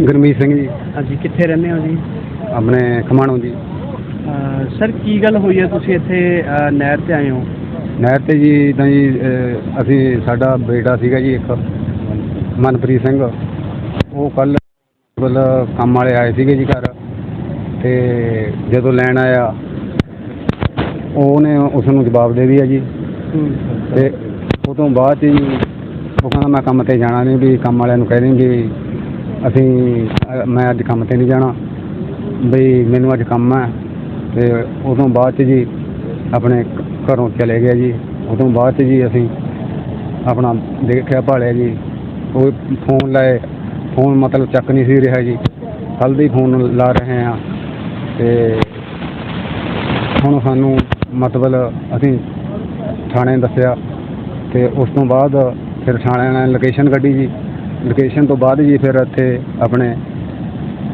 ਗੁਰਮੀਤ ਸਿੰਘ ਜੀ। ਹਾਂਜੀ ਕਿੱਥੇ ਰਹਿੰਦੇ ਹੋ ਜੀ? ਆਪਣੇ ਖਮਾਣੋਂ ਜੀ। ਸਰ ਕੀ ਗੱਲ ਹੋਈ ਹੈ ਤੁਸੀਂ ਇੱਥੇ ਅਹ, ਨਹਿਰ ਤੇ ਆਏ ਹੋ। ਨਹਿਰ ਤੇ ਜੀ ਤਾਂ ਜੀ ਅਹ, ਅਸੀਂ ਸਾਡਾ ਬੇਟਾ ਸੀਗਾ ਜੀ ਇੱਕ ਮਨਪ੍ਰੀਤ ਸਿੰਘ। ਉਹ ਕੱਲ ਮਤਲਬ ਕੰਮ ਵਾਲੇ ਆਏ ਸੀਗੇ ਜੀ ਘਰ। ਤੇ ਜਦੋਂ ਲੈਣ ਆਇਆ ਉਹਨੇ ਉਸ ਨੂੰ ਜਵਾਬ ਦੇ ਦਿਆ ਜੀ। ਤੇ ਉਹ ਤੋਂ ਬਾਅਦ 'ਚ ਜੀ ਉਹ ਕਹਿੰਦਾ ਮੈਂ ਕੰਮ ਤੇ ਜਾਣਾ ਨਹੀਂ ਵੀ ਕੰਮ ਵਾਲਿਆਂ ਨੂੰ ਕਹਿ ਦੇਂਗੇ ਵੀ ਅਸੀਂ ਅ, ਮੈਂ ਅੱਜ ਕੰਮ ਤੇ ਨਹੀਂ ਜਾਣਾ। ਬਈ ਮੈਨੂੰ ਅੱਜ ਕੰਮ ਹੈ। ਤੇ ਉਹ ਤੋਂ ਬਾਅਦ 'ਚ ਜੀ ਆਪਣੇ ਘ- ਘਰੋਂ ਚਲੇ ਗਿਆ ਜੀ। ਉਹ ਤੋਂ ਬਾਅਦ 'ਚ ਜੀ ਅਸੀਂ ਆਪਣਾ ਦੇਖਿਆ ਭਾਲਿਆ ਜੀ। ਉਹ ਫੋਨ ਲਾਏ। ਫੋਨ ਮਤਲਬ ਚੱਕ ਨਹੀਂ ਸੀ ਰਿਹਾ ਜੀ। ਕੱਲ ਦੀ ਫੋਨ ਲਾ ਰਹੇ ਆ ਤੇ ਹੁਣ ਸਾਨੂੰ ਮਤਲਬ ਅਸੀਂ ਥਾਣੇ ਦੱਸਿਆ। ਤੇ ਉਸ ਤੋਂ ਬਾਅਦ ਫਿਰ ਥਾਣੇ ਨੇ ਲੋਕੇਸ਼ਨ ਕੱਢੀ ਜੀ। ਲੋਕੇਸ਼ਨ ਤੋਂ ਬਾਅਦ ਜੀ ਫਿਰ ਇੱਥੇ ਆਪਣੇ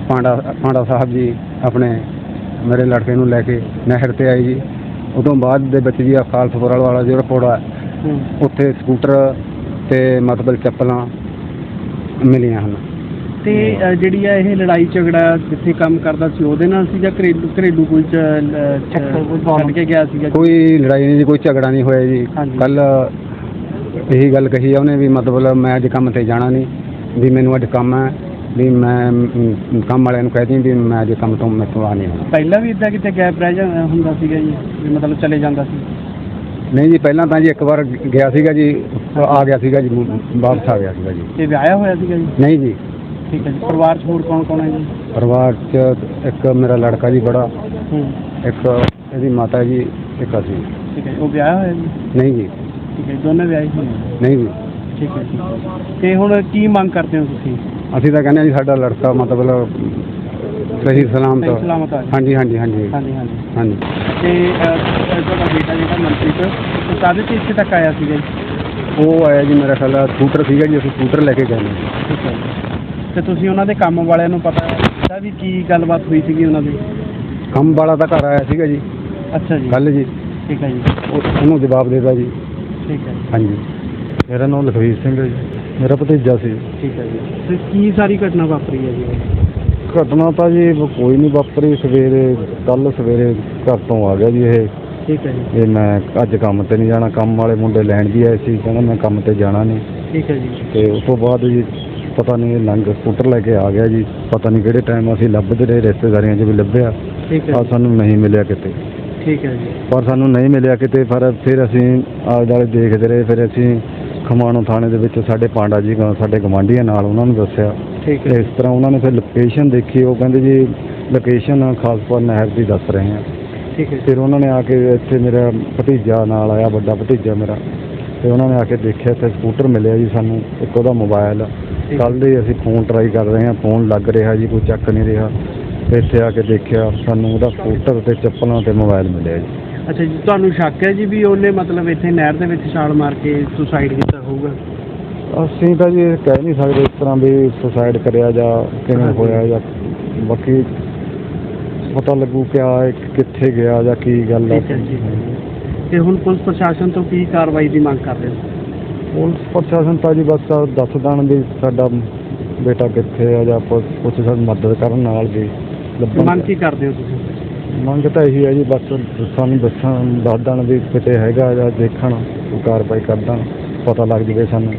ਪਾਂਡਾ ਪਾਂਡਾ ਸਾਹਿਬ ਜੀ ਆਪਣੇ ਮੇਰੇ ਲੜਕੇ ਨੂੰ ਲੈ ਕੇ ਨਹਿਰ ਤੇ ਆਏ ਜੀ। ਉਹ ਤੋਂ ਬਾਅਦ ਦੇ ਵਿੱਚ ਜੀ ਆ ਖਾਲਸਪੁਰ ਵਾਲਾ ਜਿਹੜਾ ਪੋੜਾ ਉੱਥੇ ਸਕੂਟਰ ਤੇ ਮਤਲਬ ਚੱਪਲਾਂ ਮਿਲੀਆਂ ਹਨ। ਤੇ ਜਿਹੜੀ ਆ ਇਹ ਲੜਾਈ ਝਗੜਾ ਜਿੱਥੇ ਕੰਮ ਕਰਦਾ ਸੀ ਉਹਦੇ ਨਾਲ ਸੀ ਜਾਂ ਘਰੇਲੂ ਘਰੇਲੂ ਕੋਈ ਚ ਅਹ, ਚ- ਛੱਡ ਕੇ ਗਿਆ ਸੀਗਾ ਕੋਈ ਲੜਾਈ ਨਹੀਂ ਜੀ ਕੋਈ ਝਗੜਾ ਨਹੀਂ ਹੋਇਆ ਜੀ। ਹਾਂਜੀ। ਕੱਲ ਇਹੀ ਗੱਲ ਕਹੀ ਆ ਉਹਨੇ ਵੀ ਮਤਲਬ ਮੈਂ ਅੱਜ ਕੰਮ ਤੇ ਜਾਣਾ ਨਹੀਂ ਵੀ ਮੈਨੂੰ ਅੱਜ ਕੰਮ ਹੈ ਵੀ ਮੈਂ ਮ, ਕੰਮ ਵਾਲਿਆਂ ਨੂੰ ਕਹਿ ਵੀ ਮੈਂ ਅੱਜ ਕੰਮ ਤੋਂ ਮੈਥੋਂ ਆ ਨਹੀਂ ਹੋਣਾ। ਪਹਿਲਾਂ ਵੀ ਇਦਾਂ ਕਿਤੇ ਗੈਪ ਰਹਿ ਜਾ ਹੁੰਦਾ ਸੀਗਾ ਜੀ ਵੀ ਮਤਲਬ ਚਲੇ ਜਾਂਦਾ ਸੀ? ਨਹੀਂ ਜੀ ਪਹਿਲਾਂ ਤਾਂ ਜੀ ਇੱਕ ਵਾਰ ਗਿਆ ਸੀਗਾ ਜੀ ਆ ਗਿਆ ਸੀਗਾ ਜੀ ਵਾਪਸ ਆ ਗਿਆ ਸੀਗਾ ਜੀ। ਤੇ ਵਿਆਹਿਆ ਹੋਇਆ ਸੀਗਾ ਜੀ? ਨਹੀਂ ਜੀ। ਠੀਕ ਹੈ ਜੀ ਪਰਿਵਾਰ 'ਚ ਹੋਰ ਕੌਣ ਕੌਣ ਹੈ ਜੀ? ਪਰਿਵਾਰ 'ਚ ਇੱਕ ਮੇਰਾ ਲੜਕਾ ਜੀ ਬੜਾ ਹੂੰ। ਇੱਕ ਇਹਦੀ ਮਾਤਾ ਜੀ ਇੱਕ ਅਸੀਂ। ਠੀਕ ਹੈ ਉਹ ਵਿਆਹਿਆ ਹੋਇਆ ਜੀ? ਨਹੀਂ ਜੀ। ਠੀਕ ਹੈ ਦੋਨੇ ਵਿਆਹੇ ਹੋਏ ਨੇ। ਨਹੀਂ ਜੀ। ਠੀਕ ਹੈ ਠੀਕ ਹੈ। ਤੇ ਹੁਣ ਕੀ ਮੰਗ ਕਰਦੇ ਹੋ ਤੁਸੀਂ? ਅਸੀਂ ਤਾਂ ਕਹਿੰਦੇ ਹਾਂ ਜੀ ਸਾਡਾ ਲੜਕਾ ਮਤਲਬ ਸਹੀ ਸਲਾਮਤ ਸਹੀ ਸਲਾਮਤ ਆ ਜਾਏ। ਹਾਂਜੀ ਹਾਂਜੀ ਹਾਂਜੀ। ਹਾਂਜੀ ਹਾਂਜੀ। ਹਾਂਜੀ। ਤੇ ਅਹ, ਅਹ, ਤੁਹਾਡਾ ਬੇਟਾ ਜਿਹੜਾ ਮਨਪ੍ਰੀਤ ਉਹ ਕਾਹਦੇ ਤੇ ਇੱਥੇ ਤੱਕ ਆਇਆ ਸੀਗਾ ਜੀ? ਉਹ ਆਇਆ ਜੀ ਮੇਰਾ ਖਿਆਲ ਆ ਸਕੂਟਰ ਸੀਗਾ ਜੀ ਅਸੀਂ ਸਕੂਟਰ ਲੈ ਕੇ ਗਏ ਨੇ। ਠੀਕ ਹੈ। ਜੀ ਤੇ ਤੁਸੀਂ ਉਹਨਾਂ ਦੇ ਕੰਮ ਵਾਲਿਆਂ ਨੂੰ ਪਤਾ ਦਿੱਤਾ ਵੀ ਕੀ ਗੱਲਬਾਤ ਹੋਈ ਸੀਗੀ ਉਹਨਾਂ ਦੀ? ਕੰਮ ਵਾਲਾ ਤਾਂ ਘਰ ਆਇਆ ਸੀਗਾ ਜੀ। ਅੱਛਾ ਜੀ। ਕੱਲ ਜੀ। ਠੀਕ ਹੈ ਜੀ। ਉਹ- ਉਹਨੂੰ ਜਵਾਬ ਦੇਦਾ ਜੀ। ਠੀਕ ਹੈ ਹਾਂਜੀ। ਮੇਰਾ ਨਾਮ ਲਖਵੀਰ ਸਿੰਘ ਹੈ ਜੀ। ਮੇਰਾ ਭਤੀਜਾ ਸੀ। ਠੀਕ ਹੈ ਜੀ। ਤੇ ਕੀ ਸਾਰੀ ਘਟਨਾ ਵਾਪਰੀ ਹੈ ਜੀ? ਘਟਨਾ ਤਾਂ ਜੀ ਕੋਈ ਨਹੀਂ ਵਾਪਰੀ। ਸਵੇਰੇ ਕੱਲ ਸਵੇਰੇ ਘਰ ਤੋਂ ਆ ਗਿਆ ਜੀ ਇਹ। ਠੀਕ ਹੈ ਜੀ। ਇਹ ਮੈਂ ਅੱਜ ਕੰਮ ਤੇ ਨਹੀਂ ਜਾਣਾ। ਕੰਮ ਵਾਲੇ ਮੁੰਡੇ ਲੈਣ ਵੀ ਆਏ ਸੀ। ਕਹਿੰਦਾ ਮੈਂ ਕੰਮ ਤੇ ਜਾਣਾ ਨਹੀਂ। ਠੀਕ ਹੈ ਜੀ। ਤੇ ਉਸ ਤੋਂ ਬਾਅਦ ਜੀ ਪਤਾ ਨਹੀਂ ਲੰਘ ਸਕੂਟਰ ਲੈ ਕੇ ਆ ਗਿਆ ਜੀ। ਪਤਾ ਨਹੀਂ ਕਿਹੜੇ ਟਾਈਮ ਅਸੀਂ ਲੱਭਦੇ ਰਹੇ ਰਿਸ਼ਤੇਦਾਰੀਆਂ 'ਚ ਵੀ ਲੱਭਿਆ। ਠੀਕ ਹੈ ਆ ਸਾਨੂੰ ਨਹੀਂ ਮਿਲਿਆ ਕਿਤੇ। ਠੀਕ ਹੈ ਜੀ। ਪਰ ਸਾਨੂੰ ਨਹੀਂ ਮਿਲਿਆ ਕਿਤੇ ਪਰ ਫਿਰ ਅਸੀਂ ਆਲੇ ਦੁਆਲੇ ਦੇਖਦੇ ਰਹੇ ਫਿਰ ਅਸੀਂ ਖਮਾਣੋ ਥਾਣੇ ਦੇ ਵਿੱਚ ਸਾਡੇ ਪਾਂਡਾ ਜੀ ਗ- ਸਾਡੇ ਗਵਾਂਢੀਆਂ ਨਾਲ ਉਹਨਾਂ ਨੂੰ ਦੱਸਿਆ। ਠੀਕ ਤੇ ਹੈ। ਇਸ ਤਰ੍ਹਾਂ ਉਹਨਾਂ ਨੇ ਫਿਰ ਲੋਕੇਸ਼ਨ ਦੇਖੀ ਉਹ ਕਹਿੰਦੇ ਜੀ ਲੋਕੇਸ਼ਨ ਖਾਸਪੁਰ ਨਹਿਰ ਦੀ ਦੱਸ ਰਹੇ ਆ ਠੀਕ ਹੈ ਫਿਰ ਉਹਨਾਂ ਨੇ ਆ ਕੇ ਇੱਥੇ ਮੇਰਾ ਭਤੀਜਾ ਨਾਲ ਆਇਆ ਵੱਡਾ ਭਤੀਜਾ ਮੇਰਾ। ਤੇ ਉਹਨਾਂ ਨੇ ਆ ਕੇ ਦੇਖਿਆ ਤੇ ਸਕੂਟਰ ਮਿਲਿਆ ਜੀ ਸਾਨੂੰ ਇੱਕ ਉਹਦਾ ਮੋਬਾਈਲ ਠੀਕ। ਕੱਲ ਦੇ ਅਸੀਂ ਫੋਨ ਟਰਾਈ ਕਰ ਰਹੇ ਹਾਂ ਫੋਨ ਲੱਗ ਰਿਹਾ ਜੀ ਕੋਈ ਚੱਕ ਨਹੀਂ ਰਿਹਾ। ਤੇ ਇੱਥੇ ਆ ਕੇ ਦੇਖਿਆ ਸਾਨੂੰ ਉਹਦਾ ਸਕੂਟਰ ਤੇ ਚੱਪਲਾਂ ਤੇ ਮੋਬਾਈਲ ਮਿਲਿਆ ਜੀ। ਅੱਛਾ ਜੀ ਤੁਹਾਨੂੰ ਸ਼ੱਕ ਹੈ ਜੀ ਵੀ ਉਹਨੇ ਮਤਲਬ ਇੱਥੇ ਨਹਿਰ ਦੇ ਵਿੱਚ ਛਾਲ ਮਾਰ ਕੇ ਸੁਸਾਈਡ ਕੀਤਾ ਹੋਊਗਾ? ਅਸੀਂ ਤਾਂ ਜੀ ਇਹ ਕਹਿ ਨਹੀਂ ਸਕਦੇ ਇਸ ਤਰ੍ਹਾਂ ਵੀ ਸੁਸਾਈਡ ਕਰਿਆ ਜਾਂ ਕਿਵੇਂ। ਹੋਇਆ ਜਾਂ ਬਾਕੀ ਪਤਾ ਲੱਗੂ ਕਿ ਆ ਇਹ ਕਿੱਥੇ ਗਿਆ ਜਾਂ ਕੀ ਗੱਲ ਹੈ ਠੀਕ ਹੈ ਜੀ। ਤੇ ਹੁਣ ਪੁਲਿਸ ਪ੍ਰਸ਼ਾਸਨ ਤੋਂ ਕੀ ਕਾਰਵਾਈ ਦੀ ਮੰਗ ਕਰ ਰਹੇ ਹੋ? ਪੁਲਿਸ ਪ੍ਰਸ਼ਾਸਨ ਤਾਂ ਜੀ ਬਸ ਦੱਸ ਦੇਣ ਵੀ ਸਾਡਾ ਬੇਟਾ ਕਿੱਥੇ ਆ ਜਾਂ ਕੁਛ ਸਾਡੀ ਮਦਦ ਕਰਨ ਨਾਲ ਵੀ ਲੱਭਣ ਮੰਗ ਕੀ ਕਰਦੇ ਹੋ ਤੁਸੀਂ? ਮੰਗ ਤਾਂ ਇਹੀ ਹੈ ਜੀ ਬਸ ਸਾਨੂੰ ਦੱਸਣ ਦੱਸ ਦੇਣ ਵੀ ਕਿਤੇ ਹੈਗਾ ਜਾਂ ਦੇਖਣ ਕੋਈ ਕਾਰਵਾਈ ਕਰ ਦੇਣ ਪਤਾ ਲੱਗ ਜਵੇ ਸਾਨੂੰ।